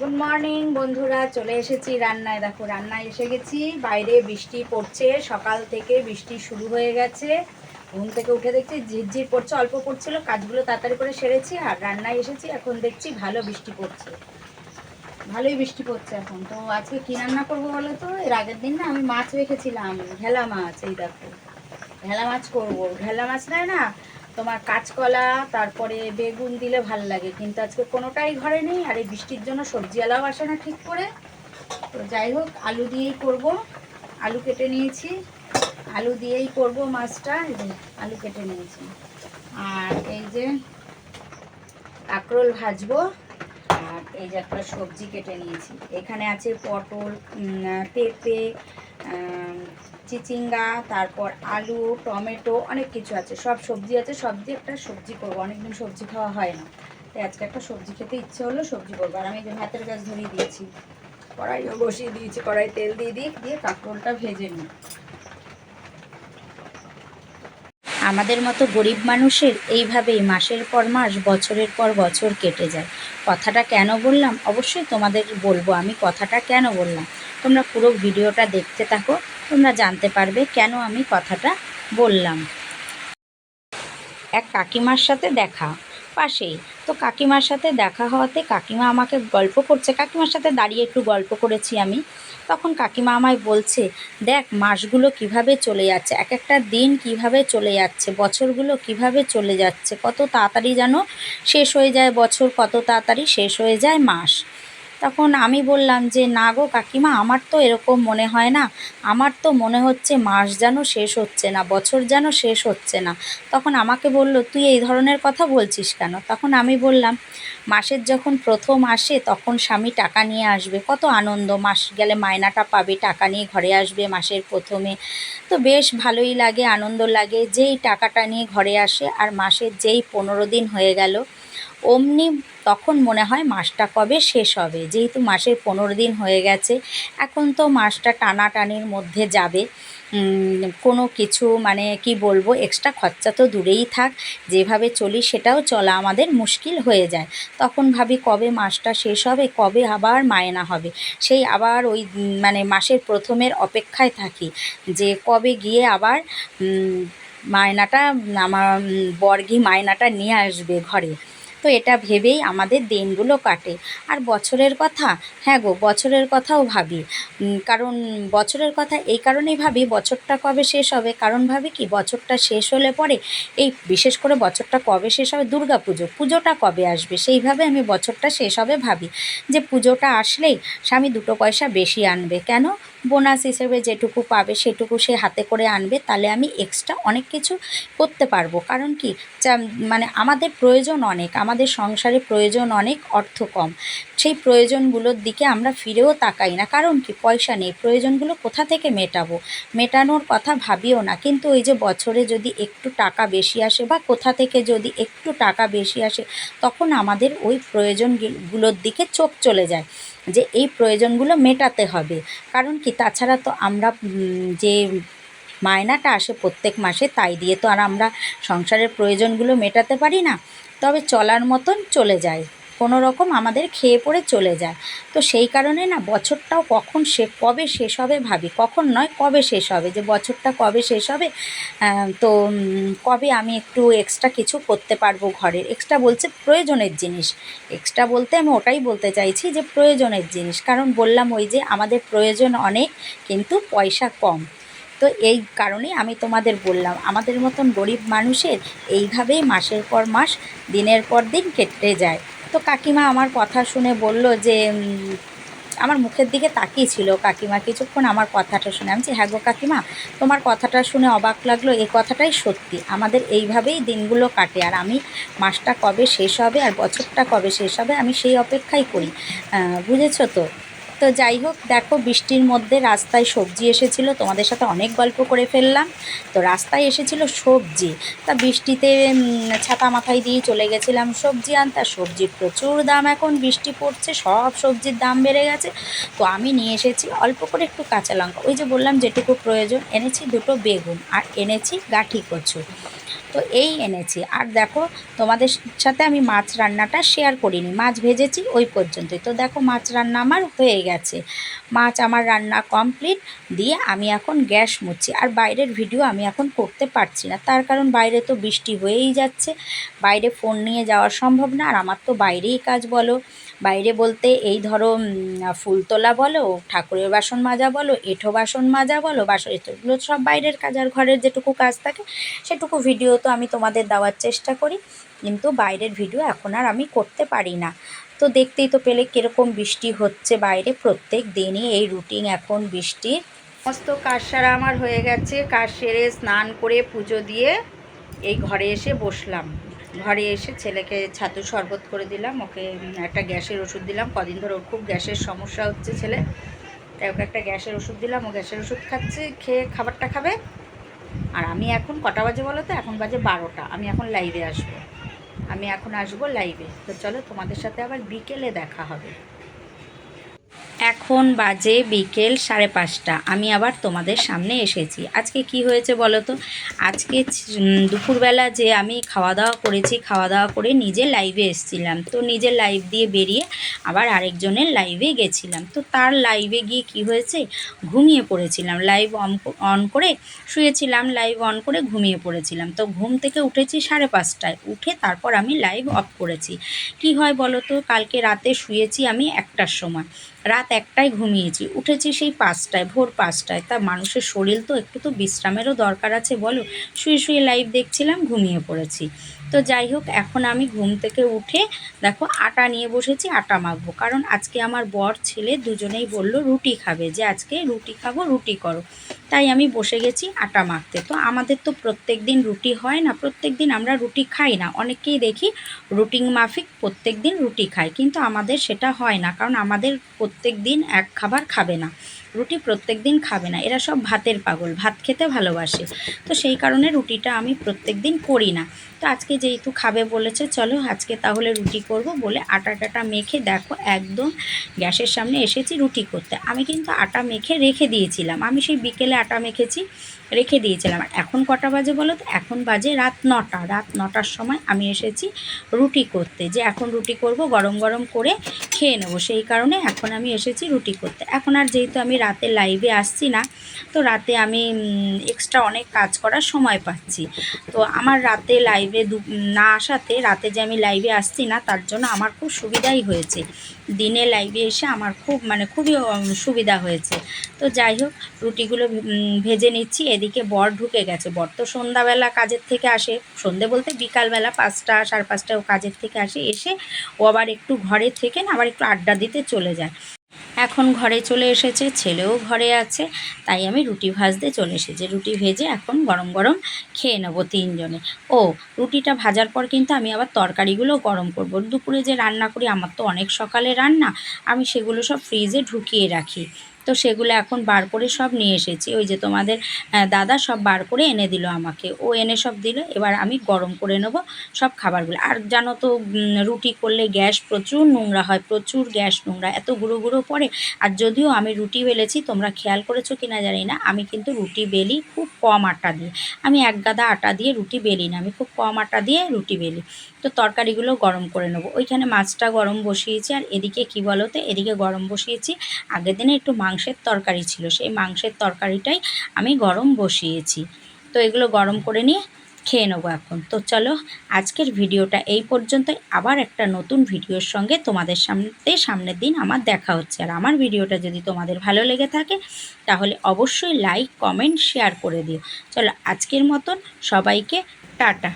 Good morning বন্ধুরা। চলে এসেছি রান্নায়। দেখো, রান্নায় এসে গেছি। বাইরে বৃষ্টি পড়ছে। সকাল থেকে বৃষ্টি শুরু হয়ে গেছে। ঘুম থেকে উঠে দেখছি ঝিরঝির পড়ছে, অল্প পড়ছিল। কাজগুলো তাড়াতাড়ি করে সেরেছি আর রান্নায় এসেছি। এখন দেখছি ভালো বৃষ্টি পড়ছে। ভালোই বৃষ্টি পড়ছে এখন। তো আজকে কী রান্না করব বলো তো? এর আগের দিন না আমি মাছ রেখেছিলাম। ঘেলা মাছ, এই দেখো। ঘেলা মাছ করব। ঘেলা মাছ নেয় না তোমার কাঁচকলা, তারপরে বেগুন দিলে ভালো লাগে। কিন্তু আজকে কোনোটাই ঘরে নেই, আর এই বৃষ্টির জন্য সবজি সবজিওয়ালাও আসে না ঠিক করে। তো যাই হোক, আলু দিয়েই করব। আলু কেটে নিয়েছি। আলু দিয়েই করব মাছটা আলু কেটে নিয়েছি। আর এই যে কাঁকরোল ভাজবো, আর এই যে একটা সবজি কেটে নিয়েছি। এখানে আছে পটল পেঁপে চিচিঙ্গা, তারপর আলু, টমেটো, অনেক কিছু আছে। সব সবজি আছে সব দিয়ে একটা সবজি করব। অনেকদিন সবজি খাওয়া হয় না। তাই আজকে একটা সবজি খেতে ইচ্ছে হলো সবজি করব। আর আমি ভাতের গাছ ধরিয়ে দিয়েছি, কড়াইও বসিয়ে দিয়েছি, কড়াই তেল দিয়ে দিই, দিয়ে কাঁকরোলটা ভেজে নিই। আমাদের মতো গরিব মানুষের এইভাবেই মাসের পর মাস, বছরের পর বছর কেটে যায়। কথাটা কেন বললাম? অবশ্যই তোমাদের বলব। আমি কথাটা কেন বললাম? তোমরা পুরো ভিডিওটা দেখতে থাকো। তোমরা জানতে পারবে কেন আমি কথাটা বললাম। এক কাকিমার সাথে দেখা। পাশেই। তো কাকিমার সাথে দেখা হওয়াতে কাকিমা আমাকে গল্প করছে। কাকিমার সাথে দাঁড়িয়ে একটু গল্প করেছি আমি। তখন কাকিমা আমায় বলছে, দেখ, মাসগুলো কীভাবে চলে যাচ্ছে? এক একটা দিন কীভাবে চলে যাচ্ছে? বছরগুলো কীভাবে চলে যাচ্ছে? কত তাড়াতাড়ি যেন শেষ হয়ে যায় বছর, কত তাড়াতাড়ি শেষ হয়ে যায় মাস? তখন আমি বললাম যে, না গো কাকিমা, আমার তো এরকম মনে হয় না। আমার তো মনে হচ্ছে মাস যেন শেষ হচ্ছে না, বছর যেন শেষ হচ্ছে না। তখন আমাকে বলল, তুই এই ধরনের কথা বলছিস কেন? তখন আমি বললাম, মাসের যখন প্রথম আসে, তখন স্বামী টাকা নিয়ে আসবে। কত আনন্দ, মাস গেলে মায়নাটা পাবে, টাকা নিয়ে ঘরে আসবে মাসের প্রথমে। তো বেশ ভালোই লাগে, আনন্দ লাগে। যেই টাকাটা নিয়ে ঘরে আসে, আর মাসের যেই পনেরো দিন হয়ে গেল অমনি তখন মনে হয় মাসটা কবে শেষ হবে। যেহেতু মাসের পনেরো দিন হয়ে গেছে, এখন তো মাসটা টানাটানির মধ্যে যাবে। কোনো কিছু মানে কি বলব এক্সট্রা খরচা তো দূরেই থাক, যেভাবে চলি সেটাও চলা আমাদের মুশকিল হয়ে যায়। তখন ভাবি কবে মাসটা শেষ হবে, কবে আবার মায়না হবে? সেই আবার ওই মানে মাসের প্রথমের অপেক্ষায় থাকি যে কবে গিয়ে আবার মায়নাটা, আমার বর্গি মায়নাটা নিয়ে আসবে ঘরে। তো এটা ভেবেই আমাদের দিনগুলো কাটে। আর বছরের কথা? হ্যাঁ গো, বছরের কথাও ভাবি। কারণ বছরের কথা এই কারণেই ভাবি বছরটা কবে শেষ হবে। কারণ ভাবি কি, বছরটা শেষ হলে পরে এই বিশেষ করে বছরটা কবে শেষ হবে দুর্গা পুজো পুজোটা কবে আসবে? সেইভাবে আমি বছরটা শেষ হবে ভাবি। যে পুজোটা আসলেই স্বামী দুটো পয়সা বেশি আনবে। কেন? বোনাস হিসেবে যেটুকু পাবে সেটুকু সে হাতে করে আনবে, তাহলে আমি এক্সট্রা অনেক কিছু করতে পারব। কারণ কি? মানে আমাদের প্রয়োজন অনেক, আমাদের সংসারে প্রয়োজন অনেক, অর্থ কম। সেই প্রয়োজনগুলোর দিকে আমরা ফিরেও তাকাই না। কারণ কি? পয়সা নেই। প্রয়োজনগুলো কোথা থেকে মেটাবো? মেটানোর কথা ভাবিও না। কিন্তু ওই যে বছরে যদি একটু টাকা বেশি আসে বা কোথা থেকে যদি একটু টাকা বেশি আসে, তখন আমাদের ওই প্রয়োজনগুলোর দিকে চোখ চলে যায়। যে এই প্রয়োজনগুলো মেটাতে হবে। কারণ কি? তাছাড়া তো আমরা যে মায়নাটা আসে প্রত্যেক মাসে, তাই দিয়ে তো আর আমরা সংসারের প্রয়োজনগুলো মেটাতে পারি না। তবে চলার মতন চলে যায়। কোনো রকম আমাদের খেয়ে পড়ে চলে যায়। তো সেই কারণে না বছরটাও কখন সে, কবে শেষ হবে ভাবি। কখন নয়, কবে শেষ হবে? যে বছরটা কবে শেষ হবে? তো কবে আমি একটু এক্সট্রা কিছু করতে পারব ঘরের এক্সট্রা বলছে প্রয়োজনের জিনিস। এক্সট্রা বলতে আমি ওটাই বলতে চাইছি যে প্রয়োজনের জিনিস। কারণ বললাম ওই যে আমাদের প্রয়োজন অনেক, কিন্তু পয়সা কম। তো এই কারণেই আমি তোমাদের বললাম, আমাদের মতন গরিব মানুষের এইভাবেই মাসের পর মাস, দিনের পর দিন কেটে যায়। তো কাকিমা আমার কথা শুনে বলল যে আমার মুখের দিকে তাকিয়েছিল কাকিমা। কিছুক্ষণ আমার কথাটা শুনে আমি হ্যাঁ গো কাকিমা, তোমার কথাটা শুনে অবাক লাগল। এই কথাটাই সত্যি। আমাদের এইভাবেই দিনগুলো কাটে। আর আমি, মাসটা কবে শেষ হবে আর বছরটা কবে শেষ হবে আমি সেই অপেক্ষাই করি। বুঝেছ তো? তো যাই হোক, দেখো বৃষ্টির মধ্যে রাস্তায় সবজি এসেছিল, তোমাদের সাথে অনেক গল্প করে ফেললাম। তো রাস্তায় এসেছিল সবজি। তা বৃষ্টিতে ছাতা মাথায় দিয়ে চলে গেছিলাম সবজি আনতে। সবজির প্রচুর দাম এখন, বৃষ্টি পড়ছে, সব সবজির দাম বেড়ে গেছে। তো আমি নিয়ে এসেছি অল্প করে একটু কাঁচা লঙ্কা। ওই যে বললাম যেটুকু প্রয়োজন, এনেছি দুটো বেগুন আর এনেছি গাঠি কচু। তো এই এনেছি। আর দেখো, তোমাদের সাথে আমি মাছ রান্নাটা শেয়ার করিনি। মাছ ভেজেছি ওই পর্যন্তই। তো দেখো, মাছ রান্না আমার হয়ে গেছে। মাছ আমার রান্না কমপ্লিট দিয়ে আমি এখন গ্যাস মুছি আর বাইরের ভিডিও আমি এখন করতে পারছি না। তার কারণ বাইরে তো বৃষ্টি হয়েই যাচ্ছে। বাইরে ফোন নিয়ে যাওয়া সম্ভব না। আর আমার তো বাইরেই কাজ বলো। বাইরে বলতে এই ধরো ফুল তোলা বলো, ঠাকুরের বাসন মাজা বলো, এঁঠো বাসন মাজা বলো, বাসন এগুলো সব বাইরের কাজ আর ঘরের যেটুকু কাজ থাকে, সেটুকু ভিডিও তো আমি তোমাদের দেওয়ার চেষ্টা করি। কিন্তু বাইরের ভিডিও এখন আর আমি করতে পারি না। তো দেখতেই তো পেলে কীরকম বৃষ্টি হচ্ছে বাইরে। প্রত্যেক দিনই এই রুটিন এখন বৃষ্টির সমস্ত কাজ সারা আমার হয়ে গেছে। কাজ সেরে স্নান করে পুজো দিয়ে এই ঘরে এসে বসলাম। ঘরে এসে ছেলেকে ছাতু শরবত করে দিলাম, ওকে একটা গ্যাসের ওষুধ দিলাম। কদিন ধরে ওর খুব গ্যাসের সমস্যা হচ্ছে ছেলে। তাই ওকে একটা গ্যাসের ওষুধ দিলাম, ও গ্যাসের ওষুধ খাচ্ছে, খেয়ে খাবারটা খাবে। আর আমি এখন কটা বাজে বলো তো? এখন বাজে বারোটা। আমি এখন লাইভে আসব। আমি এখন আসব লাইভে তো চলো তোমাদের সাথে আবার বিকেলে দেখা হবে। এখন বাজে বিকেল সাড়ে পাঁচটা? আমি আবার তোমাদের সামনে এসেছি। আজকে কি হয়েছে বলো তো? আজকে দুপুরবেলা যে আমি খাওয়া দাওয়া করেছি খাওয়া দাওয়া করে নিজে লাইভে এসেছিলাম। তো নিজের লাইভ দিয়ে বেরিয়ে আবার আরেকজনের লাইভে গেছিলাম। তো তার লাইভে গিয়ে কি হয়েছে? ঘুমিয়ে পড়েছিলাম। লাইভ অন অন করে শুয়েছিলাম লাইভ অন করে ঘুমিয়ে পড়েছিলাম। তো ঘুম থেকে উঠেছি সাড়ে পাঁচটায়। উঠে তারপর আমি লাইভ অফ করেছি। কি হয় বলো তো? কালকে রাতে শুয়েছি আমি একটার সময়। রাত একটায় ঘুমিয়েছি। উঠেছি সেই পাঁচটায়, ভোর পাঁচটায়। তা মানুষের শরীর তো একটু তো বিশ্রামেরও দরকার আছে বলো। শুয়ে শুয়ে লাইভ দেখছিলাম, ঘুমিয়ে পড়েছি। তো যাই হোক, এখন আমি ঘুম থেকে উঠে দেখো আটা নিয়ে বসেছি, আটা মাখবো। কারণ আজকে আমার বর ছেলে দুজনেই বলল রুটি খাবে, যে আজকে রুটি খাব, রুটি করো। তাই আমি বসে গেছি আটা মাখতে। তো আমাদের তো প্রত্যেক দিন রুটি হয় না প্রত্যেক দিন আমরা রুটি খাই না। অনেককেই দেখি রুটিন মাফিক প্রত্যেক দিন রুটি খায়, কিন্তু আমাদের সেটা হয় না, কারণ আমাদের প্রত্যেক দিন এক খাবার খাবে না। রুটি প্রত্যেক দিন খাবে না। এরা সব ভাতের পাগল, ভাত খেতে ভালোবাসে। তো সেই কারণে রুটিটা আমি প্রত্যেক দিন করি না। তো আজকে যেহেতু খাবে বলেছে, চলো আজকে তাহলে রুটি করব বলে আটা টাটা মেখে দেখো একদম গ্যাসের সামনে এসেছি রুটি করতে। আমি কিন্তু আটা মেখে রেখে দিয়েছিলাম। আমি সেই বিকেলে আটা মেখেছি, রেখে দিয়েছিলাম। আর এখন কটা বাজে বলো তো? এখন বাজে রাত নটা। রাত নটার সময় আমি এসেছি রুটি করতে। যে এখন রুটি করব গরম গরম করে খেয়ে নেব। সেই কারণে এখন আমি এসেছি রুটি করতে। এখন আর যেহেতু আমি রাতে লাইভে আসছি না, তো রাতে আমি এক্সট্রা অনেক কাজ করার সময় পাচ্ছি। তো আমার রাতে লাইভে না আসাতে, রাতে যে আমি লাইভে আসছি না, তার জন্য আমার খুব সুবিধাই হয়েছে। দিনে লাইভে এসে আমার খুব মানে খুবই সুবিধা হয়েছে। তো যাই হোক, রুটিগুলো ভেজে নিচ্ছি। এদিকে বর ঢুকে গেছে। বর তো সন্ধ্যাবেলা কাজের থেকে আসে। সন্ধে বলতে বিকালবেলা পাঁচটা, সাড়ে পাঁচটা ও কাজের থেকে আসে। এসে ও আবার একটু ঘরে থেকে না, আবার একটু আড্ডা দিতে চলে যায়। এখন ঘরে চলে এসেছে, ছেলেও ঘরে আছে, তাই আমি রুটি ভাজতে চলে এসেছি। রুটি ভেজে এখন গরম গরম খেয়ে নেব তিনজনে। ও, রুটিটা ভাজার পর কিন্তু আমি আবার তরকারিগুলো গরম করব। দুপুরে যে রান্না করি, আমার তো অনেক সকালে রান্না, আমি সেগুলো সব ফ্রিজে ঢুকিয়ে রাখি। তো সেগুলো এখন বার করে সব নিয়ে এসেছি। ওই যে তোমাদের দাদা সব বার করে এনে দিল আমাকে। ও এনে সব দিল, এবার আমি গরম করে নেব সব খাবারগুলো। আর জানো তো রুটি করলে গ্যাস প্রচুর নোংরা হয়, প্রচুর গ্যাস নোংরা, এত গুঁড়ো গুঁড়ো পড়ে। আর যদিও আমি রুটি বেলেছি, তোমরা খেয়াল করেছ কি না জানি না, আমি কিন্তু রুটি বেলি খুব কম আটা দিয়ে। আমি এক গাদা আটা দিয়ে রুটি বেলি না, আমি খুব কম আটা দিয়ে রুটি বেলি। তো তরকারিগুলো গরম করে নেব। ওইখানে মাছটা গরম বসিয়েছি, আর এদিকে কি বলো তো এদিকে গরম বসিয়েছি। আগের দিনে একটু মাংসের তরকারি ছিল, সেই মাংসের তরকারিটাই আমি গরম বসিয়েছি। তো এগুলো গরম করে নিয়ে খেয়ে নেব এখন। তো চলো, আজকের ভিডিওটা এই পর্যন্তই। আবার একটা নতুন ভিডিওর সঙ্গে তোমাদের সামনে, সামনের দিন আমার দেখা হচ্ছে। আর আমার ভিডিওটা যদি তোমাদের ভালো লেগে থাকে, তাহলে অবশ্যই লাইক কমেন্ট শেয়ার করে দিও। চলো, আজকের মতন সবাইকে টাটা।